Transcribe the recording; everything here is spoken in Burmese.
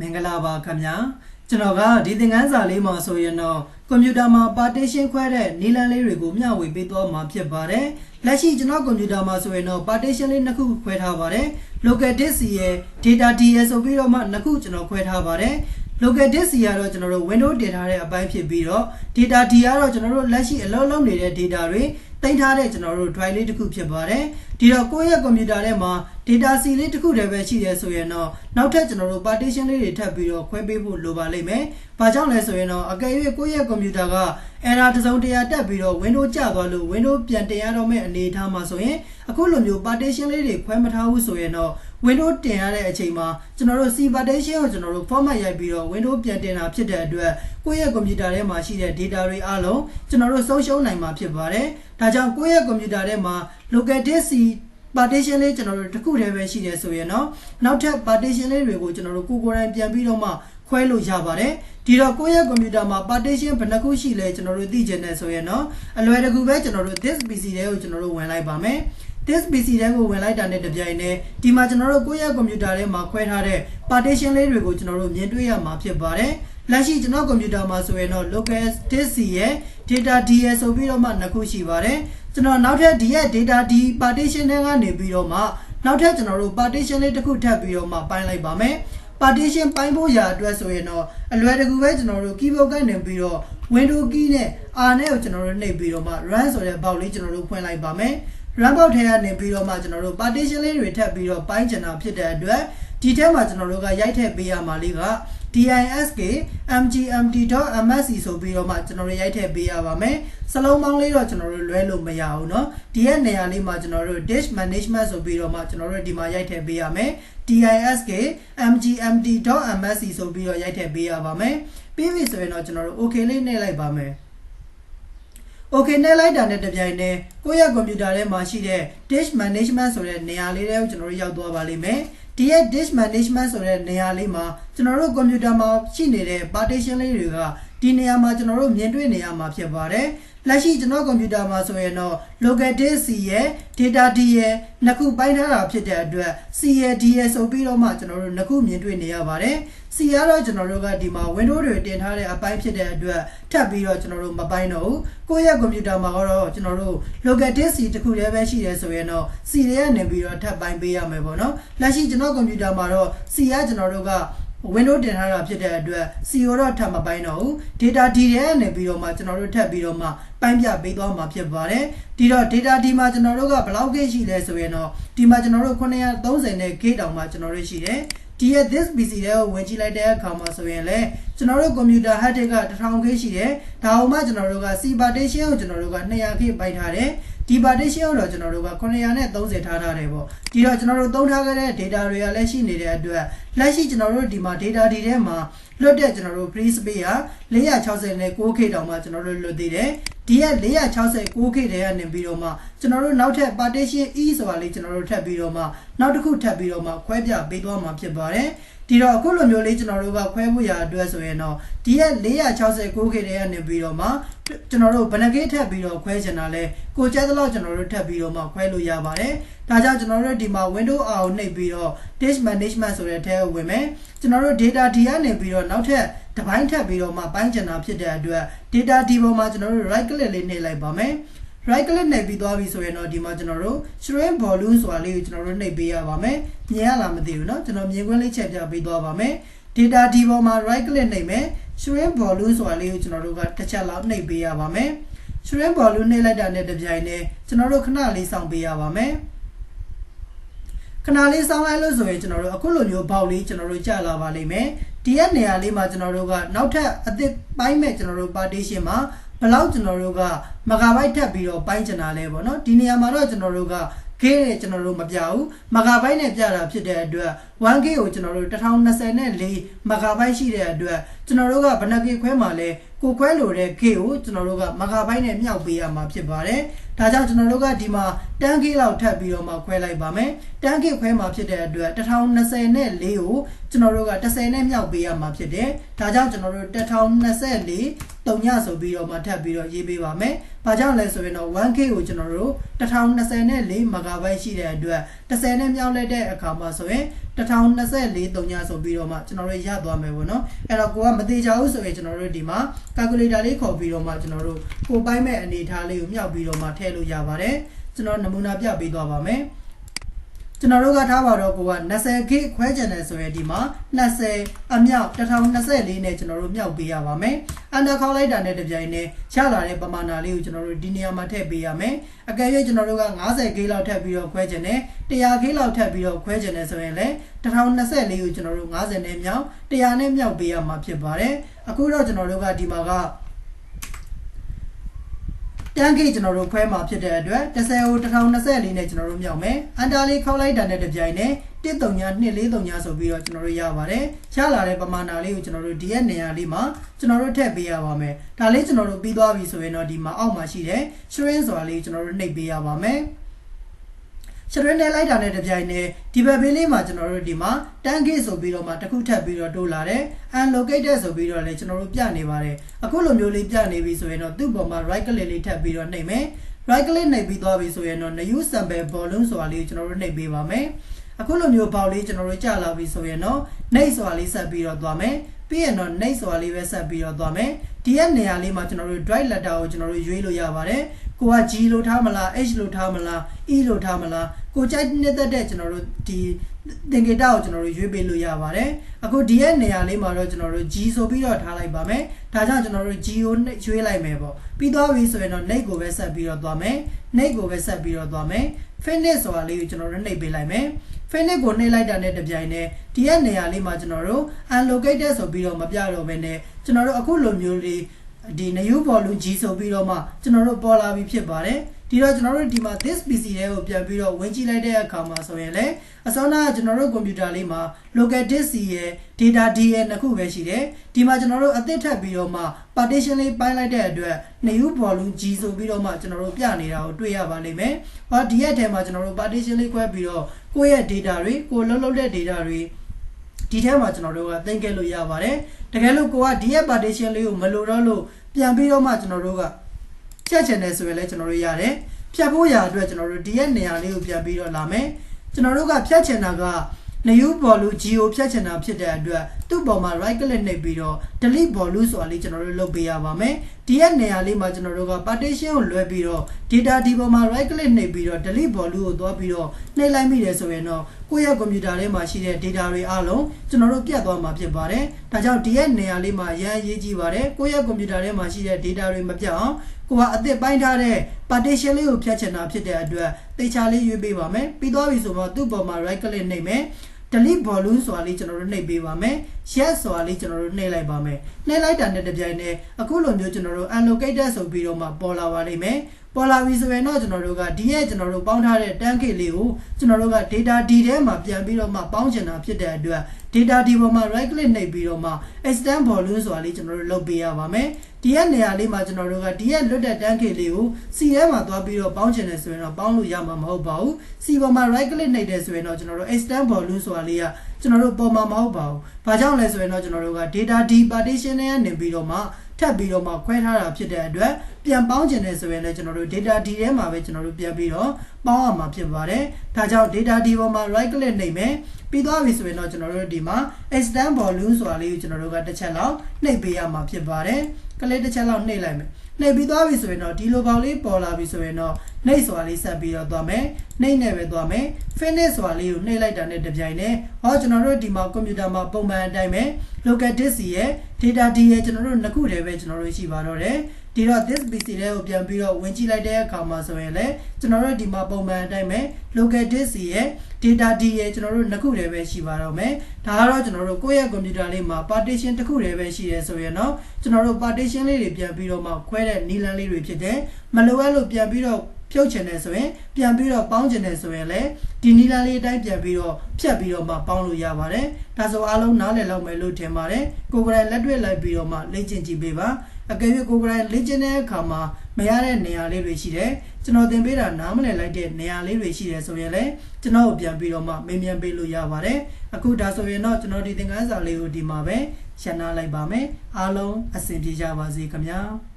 မင်္ဂလာပါခင်ဗျာကျွန်တော်ကဒီသင်ခန်းစာလေးမှာဆိုရင်တော့ကွန်ပျူတာမှာ partition ခွဲတဲ့နည်းလမ်းလေးတွေကိုမျှဝေပေးသွားမှာဖြစ်ပါတယ်လက်ရှိကျွန်တော်ကွန်ပျူတာမှာဆိုရင်တော့ partition လေးနှစ်ခုခွဲထားပါတယ် local disk ရဲ့ data D ရဲ့ဆိုပြီးတော့မှနှစ်ခုကျွန်တော်ခွဲထားပါတယ် local disk ကတော့ကျွန်တော်တို့ window တင်ထားတဲ့အပိုင်းဖြစ်ပြီးတော့ data D ကတော့ကျွန်တော်တို့လက်ရှိအလုပ်လုပ်နေတဲ့ data တွေတင်ထားတဲ့ကျွန်တော်တို့ drive လေးတစ်ခုဖြစ်ပါတယ် ဒီတော့ကိုယ့်ရဲ့ကွန်ပျူတာထဲမှာ data C လေးတစ်ခုတည်းပဲရှိရဲဆိုရင်တော့နောက်ထပ်ကျွန်တော်တို့ partition လေးတွေထပ်ပြီးတော့ခွဲပေးဖို့လိုပါလိမ့်မယ်။ဘာကြောင့်လဲဆိုရင်တော့အကယ်၍ကိုယ့်ရဲ့ကွန်ပျူတာက error တစ်စုံတစ်ရာတက်ပြီးတော့ window ကျသွားလို့ window ပြန်တင်ရတော့မယ့်အနေအထားမှာဆိုရင်အခုလိုမျိုး partition လေးတွေခွဲမထားဘူးဆိုရင်တော့ window တင်ရတဲ့အချိန်မှာကျွန်တော်တို့ C partition ကိုကျွန်တော်တို့ format ရိုက်ပြီးတော့ window ပြန်တင်တာဖြစ်တဲ့အတွက်ကိုယ့်ရဲ့ကွန်ပျူတာထဲမှာရှိတဲ့ data တွေအားလုံးကျွန်တော်တို့ဆုံးရှုံးနိုင်မှာဖြစ်ပါတယ်။ဒါကြောင့်ကိုယ့်ရဲ့ကွန်ပျူတာထဲမှာ local disk partition လေးကျွန်တော်တို့တစ်ခုတည်းပဲရှိတယ်ဆိုရင်တော့နောက်ထပ် partition လေးတွေကိုကျွန်တော်တို့ကိုကိုယ်တိုင်ပြန်ပြီးတော့မှခွဲလို့ရပါတယ်ဒီတော့ကိုယ့်ရဲ့ကွန်ပျူတာမှာ partition ဘယ်နှခုရှိလဲကျွန်တော်တို့သိချင်တယ်ဆိုရင်တော့အလွယ်တကူပဲကျွန်တော်တို့ this PC ထဲကိုကျွန်တော်တို့ဝင်လိုက်ပါမယ် this PC ထဲကိုဝင်လိုက်တာနဲ့တပြိုင်တည်းဒီမှာကျွန်တော်တို့ကိုယ့်ရဲ့ကွန်ပျူတာထဲမှာခွဲထားတဲ့ partition လေးတွေကိုကျွန်တော်တို့မြင်တွေ့ရမှာဖြစ်ပါတယ်လက်ရှိကျွန်တော်ကွန်ပျူတာမှာဆိုရင်တော့ local disk ရဲ့ data D ရဲ့ဆိုပြီးတော့မှနှစ်ခုရှိပါတယ်ကျွန်တော်နောက်ထပ်ဒီရဲ့ data D partition တွေကနေပြီးတော့မှနောက်ထပ်ကျွန်တော်တို့ partition လေးတစ်ခုထပ်ပြီးတော့မှပိုင်းလိုက်ပါမယ် partition ပိုင်းဖို့ရာအတွက်ဆိုရင်တော့အလွယ်တကူပဲကျွန်တော်တို့ keyboard ကနေပြီးတော့ window key နဲ့ R နဲ့ကိုကျွန်တော်တို့နှိပ်ပြီးတော့မှ run ဆိုတဲ့ဘောက်လေးကျွန်တော်တို့ဖွင့်လိုက်ပါမယ် run ဘောက်ထဲကနေပြီးတော့မှကျွန်တော်တို့ partition လေးတွေထပ်ပြီးတော့ပိုင်းချင်တာဖြစ်တဲ့အတွက်ဒီထဲမှာကျွန်တော်တို့ကရိုက်ထည့်ပေးရမှာလေးက disk mgmt.msc ဆိုပြီးတော့မှကျွန်တော်တို့ရိုက်ထည့်ပေးရပါမယ်စလုံးပေါင်းလေးတော့ကျွန်တော်တို့လွဲလို့မရဘူးเนาะဒီရဲ့နေရာလေးမှာကျွန်တော်တို့ disk management ဆိုပြီးတော့မှကျွန်တော်တို့ဒီမှာရိုက်ထည့်ပေးရမယ် disk mgmt.msc ဆိုပြီးတော့ရိုက်ထည့်ပေးရပါမယ်ပြီးပြီဆိုရင်တော့ကျွန်တော်တို့ okay လေးနှိပ်လိုက်ပါမယ် Okay နဲ့လိုက်တာနဲ့တပြိုင်တည်းကိုယ့်ရဲ့ကွန်ပျူတာထဲမှာရှိတဲ့ disk management ဆိုတဲ့နေရာလေးတွေကိုကျွန်တော်တို့ရောက်သွားပါလိမ့်မယ်ဒီရဲ့ disk management ဆိုတဲ့နေရာလေးမှာကျွန်တော်တို့ကွန်ပျူတာမှာရှိနေတဲ့ partition လေးတွေက ဒီနေရာမှာကျွန်တော်တို့မြင်တွေ့နေရမှာဖြစ်ပါတယ်လက်ရှိကျွန်တော်ကွန်ပျူတာမှာဆိုရင်တော့ local disk C ရဲ့ data D ရဲ့နှစ်ခုပိုင်းထားတာဖြစ်တဲ့အတွက် C ရဲ့ D ရဲ့ဆိုပြီးတော့မှကျွန်တော်တို့နှစ်ခုမြင်တွေ့နေရပါတယ် C ကတော့ကျွန်တော်တို့ကဒီမှာ Windows တွေတင်ထားတဲ့အပိုင်းဖြစ်တဲ့အတွက်ထပ်ပြီးတော့ကျွန်တော်တို့မပိုင်းတော့ဘူးကိုယ့်ရဲ့ကွန်ပျူတာမှာကတော့ကျွန်တော်တို့ local disk C တစ်ခုတည်းပဲရှိရဲဆိုရင်တော့ C တွေကနေပြီးတော့ထပ်ပိုင်းပေးရမယ်ပေါ့နော်လက်ရှိကျွန်တော်ကွန်ပျူတာမှာတော့ C ကကျွန်တော်တို့က window တင်ထားတာဖြစ်တဲ့အတွက် CO တော့ထပ်မပိုင်းတော့ဘူး data D ထဲကနေပြီးတော့မှကျွန်တော်တို့ထပ်ပြီးတော့မှပိုင်းပြပေးသွားမှာဖြစ်ပါတယ်ဒီတော့ data D မှာကျွန်တော်တို့ကဘယ်လောက် K ရှိလဲဆိုရင်တော့ဒီမှာကျွန်တော်တို့930နဲ့ K တောင်မှကျွန်တော်တို့ရှိတယ်ဒီရဲ့ this PC တွေကိုဝင်ကြည့်လိုက်တဲ့အခါမှာဆိုရင်လည်းကျွန်တော်တို့ကွန်ပျူတာ hard disk က 1000K ရှိတယ်ဒါအောင်မှကျွန်တော်တို့က C partition ကိုကျွန်တော်တို့က 200K ပိုက်ထားတယ် ဒီ partition ကိုတော့ကျွန်တော်တို့က930ထားထားတယ်ပေါ့ဒီတော့ကျွန်တော်တို့သုံးထားခဲ့တဲ့ data တွေကလည်းရှိနေတဲ့အတွက်လက်ရှိကျွန်တော်တို့ဒီမှာ data ဒီထဲမှာလွတ်တဲ့ကျွန်တော်တို့ free space က 460နဲ့ 6K တောင်မှကျွန်တော်တို့လွတ်သေးတယ်ဒီက 469K တွေကနေပြီးတော့မှကျွန်တော်တို့နောက်ထပ် partition E ဆိုတာလေးကျွန်တော်တို့ထပ်ပြီးတော့မှနောက်တစ်ခုထပ်ပြီးတော့မှခွဲပြပေးသွားမှာဖြစ်ပါတယ် ဒီတော့အခုလိုမျိုးလေးကျွန်တော်တို့ကခွဲဖို့ရအတွက်ဆိုရင်တော့ဒီရဲ့ 469K တွေကနေပြီးတော့မှကျွန်တော်တို့ဘယ်နှကေးထပ်ပြီးတော့ခွဲချင်တာလဲကိုကြက်သလောက်ကျွန်တော်တို့ထပ်ပြီးတော့မှခွဲလို့ရပါတယ်ဒါကြောင့်ကျွန်တော်တို့ဒီမှာ window R ကိုနှိပ်ပြီးတော့ disk management ဆိုတဲ့ထဲကိုဝင်မယ်ကျွန်တော်တို့ data D ကနေပြီးတော့နောက်ထပ်တစ်ပိုင်းထပ်ပြီးတော့မှပိုင်းချင်တာဖြစ်တဲ့အတွက် data D ပေါ်မှာကျွန်တော်တို့ right click လေးနှိပ်လိုက်ပါမယ် right click နှိပ်ပြီးသွားပြီဆိုရင်တော့ဒီမှာကျွန်တော်တို့ shrink volume ဆိုတာလေးကိုကျွန်တော်တို့နှိပ်ပေးရပါမယ်မြင်ရလားမသိဘူးเนาะကျွန်တော်မြင်ခွင့်လေးချက်ပြပေးသွားပါမယ် data D ပေါ်မှာ right click နှိပ်မယ် shrink volume ဆိုတာလေးကိုကျွန်တော်တို့ကတစ်ချက်လောက်နှိပ်ပေးရပါမယ် shrink volume နှိပ်လိုက်တာနဲ့တပြိုင်တည်းကျွန်တော်တို့ခဏလေးစောင့်ပေးရပါမယ်ခဏလေးစောင်းလိုက်လို့ဆိုရင်ကျွန်တော်တို့အခုလိုမျိုးဘောက်လေးကျွန်တော်တို့ကြာလာပါလိမ့်မယ်ဒီရဲ့နေရာလေးမှာကျွန်တော်တို့ကနောက်ထပ်အသစ်ပိုင်းမဲ့ကျွန်တော်တို့ partition မှာ ဘယ်လောက်ကျွန်တော်တို့ကမဂါဘိုက်ထပ်ပြီးတော့ပိုင်းချင်တာလဲပေါ့နော်ဒီနေရာမှာတော့ကျွန်တော်တို့က K နဲ့ကျွန်တော်တို့မပြဘူးမဂါဘိုက်နဲ့ပြတာဖြစ်တဲ့အတွက် 1K ကိုကျွန်တော်တို့1024မဂါဘိုက်ရှိတဲ့အတွက်ကျွန်တော်တို့ကဘယ်နှ K ခွဲမှာလဲကိုခွဲလို့တဲ့ K ကိုကျွန်တော်တို့ကမဂါဘိုက်နဲ့မြောက်ပေးရမှာဖြစ်ပါတယ်ဒါကြောင့်ကျွန်တော်တို့ကဒီမှာ 10K လောက်ထပ်ပြီးတော့မှခွဲလိုက်ပါမယ် 10K ခွဲမှာဖြစ်တဲ့အတွက်1024ကိုကျွန်တော်တို့က10နဲ့မြောက်ပေးရမှာဖြစ်တယ်ဒါကြောင့်ကျွန်တော်တို့1024တုံညဆိုပြီးတော့မှထပ်ပြီးတော့ရေးပေးပါမယ်ဘာကြောင့်လဲဆိုရင်တော့ 1K ကိုကျွန်တော်တို့1024 MB ရှိတဲ့အတွက်10နဲ့မြောက်လိုက်တဲ့အခါမှာဆိုရင်1024တုံညာဆိုပြီးတော့မှကျွန်တော်တို့ရသွားမယ်ပေါ့နော်အဲ့တော့ကိုကမသေးချဘူးဆိုရင်ကျွန်တော်တို့ဒီမှာ calculator လေးခေါ်ပြီးတော့မှကျွန်တော်တို့ကိုပိုင်းမဲ့အနေထားလေးကိုမြှောက်ပြီးတော့မှထည့်လို့ရပါတယ်ကျွန်တော်နမူနာပြပေးသွားပါမယ် ကျွန်တော်တို့ကထားပါတော့ကိုက20 gig ခွဲချင်တယ်ဆိုရင်ဒီမှာ20အမြောက်1024နဲ့ကျွန်တော်တို့မြောက်ပေးရပါမယ်။ under ခေါက်လိုက်တာနဲ့တပြိုင်နက်ရလာတဲ့ပမာဏလေးကိုကျွန်တော်တို့ဒီနေရာမှာထည့်ပေးရမယ်။အကယ်၍ကျွန်တော်တို့က90 gig လောက်ထည့်ပြီးတော့ခွဲချင်တယ်100 gig လောက်ထည့်ပြီးတော့ခွဲချင်တယ်ဆိုရင်လည်း1024ကိုကျွန်တော်တို့90နဲ့မြောက်100နဲ့မြောက်ပေးရမှာဖြစ်ပါတယ်။အခုတော့ကျွန်တော်တို့ကဒီမှာက တန်းကိကျွန်တော်တို့ခွဲမှာဖြစ်တဲ့အတွက်10ကို1024နဲ့ကျွန်တော်တို့မြောက်မယ်အန်တာလေးခောက်လိုက်တာနဲ့တပြိုင်နက်13923ဆိုပြီးတော့ကျွန်တော်တို့ရပါတယ်ချလာတဲ့ပမာဏလေးကိုကျွန်တော်တို့ဒီရဲ့နေရာလေးမှာကျွန်တော်တို့ထည့်ပေးရပါမယ်ဒါလေးကျွန်တော်တို့ပြီးသွားပြီဆိုရင်တော့ဒီမှာအောက်မှာရှိတဲ့ shrink ဆိုတာလေးကျွန်တော်တို့နှိပ်ပေးရပါမယ် ရှရင်းနဲ့လိုက်တာနဲ့တပြိုင်နက်ဒီဘက်ဘေးလေးမှာကျွန်တော်တို့ဒီမှာတန်းဂိတ်ဆိုပြီးတော့မှတစ်ခုထပ်ပြီးတော့တိုးလာတယ် unlocated ဆိုပြီးတော့လည်းကျွန်တော်တို့ပြနေပါတယ်အခုလိုမျိုးလေးပြနေပြီဆိုရင်တော့သူ့ပေါ်မှာ right click လေးထပ်ပြီးတော့နှိပ်မယ် right click နှိပ်ပြီးသွားပြီဆိုရင်တော့ new sample volume ဆိုတာလေးကိုကျွန်တော်တို့နှိပ်ပေးပါမယ်အခုလိုမျိုးပေါက်လေးကျွန်တော်တို့ကြာလာပြီဆိုရင်တော့နှိပ်ဆိုတာလေးဆက်ပြီးတော့သွားမယ်ပြီးရင်တော့နှိပ်ဆိုတာလေးပဲဆက်ပြီးတော့သွားမယ်ဒီရဲ့နေရာလေးမှာကျွန်တော်တို့ drive letter ကိုကျွန်တော်တို့ရွေးလို့ရပါတယ် ကိုက G လို့ထားမလား H လို့ထားမလား E လို့ထားမလားကိုကြိုက်နေတဲ့တဲ့ကျွန်တော်တို့ဒီသင်္ကေတကိုကျွန်တော်တို့ရွေးပေးလို့ရပါတယ်အခုဒီရဲ့နေရာလေးမှာတော့ကျွန်တော်တို့ G ဆိုပြီးတော့ထားလိုက်ပါမယ်ဒါကြောင့်ကျွန်တော်တို့ G ကိုရွေးလိုက်မယ်ပေါ့ပြီးသွားပြီဆိုရင်တော့ Nate ကိုပဲဆက်ပြီးတော့သွားမယ် Nate ကိုပဲဆက်ပြီးတော့သွားမယ် finish ဆိုတာလေးကိုကျွန်တော်တို့နှိပ်ပေးလိုက်မယ် finish ကိုနှိပ်လိုက်တာနဲ့တပြိုင်နက်ဒီရဲ့နေရာလေးမှာကျွန်တော်တို့ unlocated ဆိုပြီးတော့မပြတော့ဘဲနဲ့ကျွန်တော်တို့အခုလိုမျိုးလေး ဒီ new volume G ဆိုပြီးတော့မှကျွန်တော်တို့ပေါ်လာပြီဖြစ်ပါတယ်ဒီတော့ကျွန်တော်တို့ဒီမှာ this PC တွေကိုပြန်ပြီးတော့ဝင်ကြည့်လိုက်တဲ့အခါမှာဆိုရင်လည်းအစောနာကကျွန်တော်တို့ကွန်ပျူတာလေးမှာ local disk ရဲ့ data D ရဲ့နှစ်ခုပဲရှိတယ်ဒီမှာကျွန်တော်တို့အသစ်ထပ်ပြီးတော့မှ partition လေးပိုင်းလိုက်တဲ့အတွက် new volume G ဆိုပြီးတော့မှကျွန်တော်တို့ပြနေတာကိုတွေ့ရပါလိမ့်မယ်ဟောဒီရဲ့ထဲမှာကျွန်တော်တို့ partition လေးခွဲပြီးတော့ကိုယ့်ရဲ့ data တွေကိုလုံးလုံးတဲ့ data တွေ ဒီထဲမှာကျွန်တော်တို့ကသိမ်းခဲ့လို့ရပါတယ်တကယ်လို့ကိုကဒီရဲ့ partition လေးကိုမလိုတော့လို့ပြန်ပြီးတော့မှကျွန်တော်တို့ကဖြတ်ချင်တယ်ဆိုရင်လည်းကျွန်တော်တို့ရတယ်ဖြတ်ဖို့ရာအတွက်ကျွန်တော်တို့ဒီရဲ့နေရာလေးကိုပြန်ပြီးတော့လာမယ်ကျွန်တော်တို့ကဖြတ်ချင်တာက new volume geo ဖြတ်ချင်တာဖြစ်တဲ့အတွက်သူ့ပေါ်မှာ right click နှိပ်ပြီးတော့ delete volume ဆိုတာလေးကျွန်တော်တို့လုပ်ပေးရပါမယ်ဒီရဲ့နေရာလေးမှာကျွန်တော်တို့က partition ကိုလွှဲပြီးတော့ data ဒီပေါ်မှာ right click နှိပ်ပြီးတော့ delete volume ကိုသွားပြီးတော့နှိပ်လိုက်မိတယ်ဆိုရင်တော့ ကိုယ့်ရဲ့ကွန်ပျူတာထဲမှာရှိတဲ့ data တွေအားလုံးကျွန်တော်တို့ပြတ်သွားမှာဖြစ်ပါတယ်ဒါကြောင့်ဒီရဲ့နေရာလေးမှာအရင်အရေးကြီးပါတယ်ကိုယ့်ရဲ့ကွန်ပျူတာထဲမှာရှိတဲ့ data တွေမပြတ်အောင်ကိုကအသစ်ပိုင်းထားတဲ့ partition လေးကိုဖြတ်ချင်တာဖြစ်တဲ့အတွက်တေချာလေးရွေးပေးပါမယ်ပြီးသွားပြီဆိုတော့သူ့ပေါ်မှာ right click နှိပ်မယ် delete volume ဆိုတာလေးကျွန်တော်တို့နှိပ်ပေးပါမယ် yes ဆိုတာလေးကျွန်တော်တို့နှိပ်လိုက်ပါမယ်နှိပ်လိုက်တာနဲ့တပြိုင်နက်အခုလိုမျိုးကျွန်တော်တို့ unlocated ဆိုပြီးတော့မှပေါ်လာပါလိမ့်မယ်ပေါ်လာပြီဆိုရင်တော့ကျွန်တော်တို့ကဒီရဲ့ကျွန်တော်တို့ပေါင်းထားတဲ့တန်းကိလေးကိုကျွန်တော်တို့က data D ထဲမှာပြန်ပြီးတော့မှပေါင်းချင်တာဖြစ်တဲ့အတွက် data D ပေါ်မှာ right click နှိပ်ပြီးတော့မှ extend volume ဆိုတာလေးကျွန်တော်တို့လုပ်ပေးရပါမယ်ဒီရဲ့နေရာလေးမှာကျွန်တော်တို့ကဒီရဲ့လွတ်တဲ့တန်းကိလေးကို C ထဲမှာသွားပြီးတော့ပေါင်းချင်တယ်ဆိုရင်တော့ပေါင်းလို့ရမှာမဟုတ်ပါဘူး C ပေါ်မှာ right click နှိပ်တယ်ဆိုရင်တော့ကျွန်တော်တို့ extend volume ဆိုတာလေးကကျွန်တော်တို့ပေါ်မှာမဟုတ်ပါဘူး။ဘာကြောင့်လဲဆိုရင်တော့ကျွန်တော်တို့က data D partition နဲ့နေပြီးတော့မှ ထပ်ပြီးတော့မှခွဲထားတာဖြစ်တဲ့အတွက်ပြန်ပေါင်းကျင်တယ်ဆိုရင်လည်းကျွန်တော်တို့ data D ထဲမှာပဲကျွန်တော်တို့ပြန်ပြီးတော့ပေါင်းရမှာဖြစ်ပါတယ်။ဒါကြောင့် data D ပေါ်မှာ right click နှိပ်မယ်။ပြီးသွားပြီဆိုရင်တော့ကျွန်တော်တို့ဒီမှာ extend volume ဆိုတာလေးကိုကျွန်တော်တို့ကတစ်ချက်လောက်နှိပ်ပေးရမှာဖြစ်ပါတယ်။ကလေးတစ်ချက်လောက်နှိပ်လိုက်မယ်။ နှိပ်ပြီးသွားပြီဆိုရင်တော့ဒီလိုပေါက်လေးပေါ်လာပြီဆိုရင်တော့နှိပ်စွာလေးဆက်ပြီးတော့သွားမယ်နှိပ်နဲ့ပဲသွားမယ် finish စွာလေးကိုနှိပ်လိုက်တာနဲ့တပြိုင်နက်ဟောကျွန်တော်တို့ဒီမှာကွန်ပျူတာမှာပုံမှန်အတိုင်းပဲ local disk ရဲ့ data D ရဲ့ကျွန်တော်တို့နှစ်ခုတည်းပဲကျွန်တော်တို့ရှိပါတော့တယ် ဒီတော့ this PC လေးကိုပြန်ပြီးတော့ဝင်ကြည့်လိုက်တဲ့အခါမှာဆိုရင်လည်းကျွန်တော်တို့ဒီမှာပုံမှန်အတိုင်းပဲ local disk ရဲ့ data D ရဲ့ကျွန်တော်တို့နှစ်ခုတည်းပဲရှိပါတော့မယ်ဒါကတော့ကျွန်တော်တို့ကိုယ့်ရဲ့ကွန်ပျူတာလေးမှာ partition တစ်ခုတည်းပဲရှိရဲဆိုရင်တော့ကျွန်တော်တို့ partition လေးတွေပြန်ပြီးတော့မှခွဲတဲ့နီလန်းလေးတွေဖြစ်တယ်မလိုအပ်လို့ပြန်ပြီးတော့ ဖြုတ်ချင်တယ်ဆိုရင်ပြန်ပြီးတော့ပေါင်းချင်တယ်ဆိုရင်လည်းဒီနီလန်းလေးအတိုင်းပြန်ပြီးတော့ဖြတ်ပြီးတော့မှပေါင်းလို့ရပါတယ်ဒါဆိုအားလုံးနားလည်လောက်မယ်လို့ထင်ပါတယ်ကိုယ်ကလေးလက်တွေ့လိုက်ပြီးတော့မှလေ့ကျင့်ကြည့်ပေးပါအကယ်၍ကိုယ်ကလေးလေ့ကျင့်တဲ့အခါမှာမရတဲ့နေရာလေးတွေရှိတယ်ကျွန်တော်သင်ပေးတာနားမလည်လိုက်တဲ့နေရာလေးတွေရှိတယ်ဆိုရင်လည်းကျွန်တော်ကိုပြန်ပြီးတော့မှမေးမြန်းပေးလို့ရပါတယ်အခုဒါဆိုရင်တော့ကျွန်တော်ဒီသင်ခန်းစာလေးကိုဒီမှာပဲရှင်းနာလိုက်ပါမယ်အားလုံးအဆင်ပြေကြပါစေခင်ဗျာ